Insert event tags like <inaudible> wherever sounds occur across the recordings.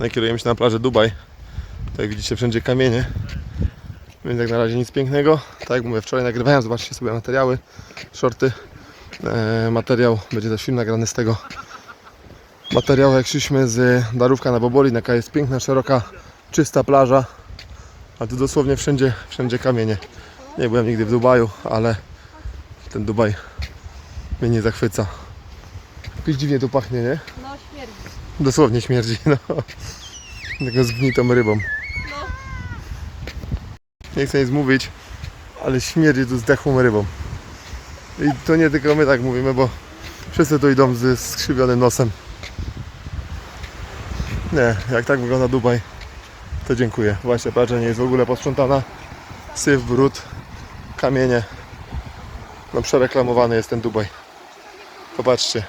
No i kierujemy się na plażę Dubaj. Tak jak widzicie wszędzie kamienie. Więc jak na razie nic pięknego. Tak jak mówię, wczoraj nagrywałem, zobaczcie sobie materiały, shorty. E, materiał, będzie też film nagrany z tego materiału, jak szliśmy z Darówka na Boboli. Jaka jest piękna, szeroka, czysta plaża. A tu dosłownie wszędzie, wszędzie kamienie. Nie byłem nigdy w Dubaju, ale ten Dubaj mnie nie zachwyca. Jakoś dziwnie tu pachnie, nie? No. Dosłownie śmierdzi, <laughs> no. Taką zgnitą rybą. Nie chcę nic mówić, ale śmierdzi tu zdechłą rybą. I to nie tylko my tak mówimy, bo wszyscy tu idą z skrzywionym nosem. Nie, jak tak wygląda Dubaj, to dziękuję. Właśnie plaża nie jest w ogóle posprzątana. Syf, brud, kamienie. No przereklamowany jest ten Dubaj. Popatrzcie.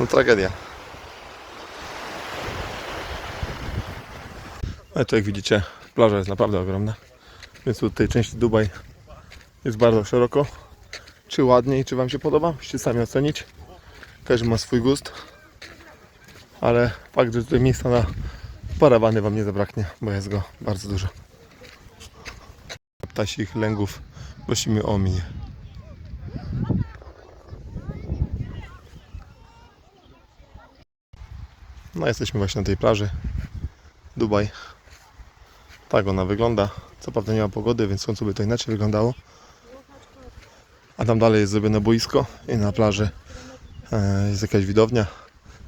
No tragedia. Ale jak widzicie, plaża jest naprawdę ogromna. Więc tu tej części Dubaj jest bardzo szeroko. Czy ładniej, czy Wam się podoba? Musicie sami ocenić. Każdy ma swój gust. Ale fakt, że tutaj miejsca na parawany Wam nie zabraknie, bo jest go bardzo dużo. Ptasich lęgów prosimy o mnie. No jesteśmy właśnie na tej plaży. Dubaj. Tak ona wygląda. Co prawda nie ma pogody, więc słońce by to inaczej wyglądało. A tam dalej jest zrobione boisko i na plaży e, jest jakaś widownia.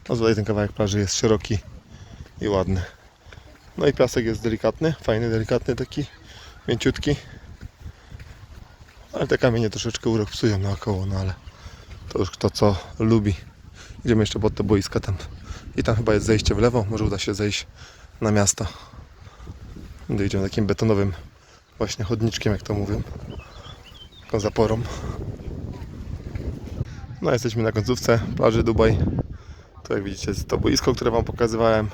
No tutaj ten kawałek plaży jest szeroki i ładny. No i piasek jest delikatny, fajny, delikatny taki, mięciutki. Ale te kamienie troszeczkę urok psują naokoło, no ale to już kto co lubi. Idziemy jeszcze pod te boiska tam. I tam chyba jest zejście w lewo, może uda się zejść na miasto. Idziemy takim betonowym właśnie chodniczkiem, jak to mówię. Taką zaporą. No jesteśmy na końcówce plaży Dubaj. Tu jak widzicie jest to boisko, które Wam pokazywałem.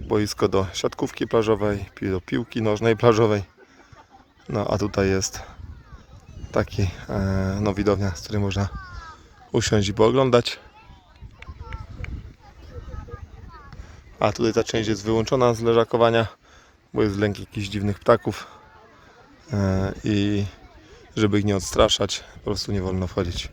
Boisko do siatkówki plażowej, do piłki nożnej plażowej. No a tutaj jest taki e, no widownia, z której można usiąść i pooglądać. A tutaj ta część jest wyłączona z leżakowania, bo jest lęk jakichś dziwnych ptaków. E, I żeby ich nie odstraszać, po prostu nie wolno wchodzić.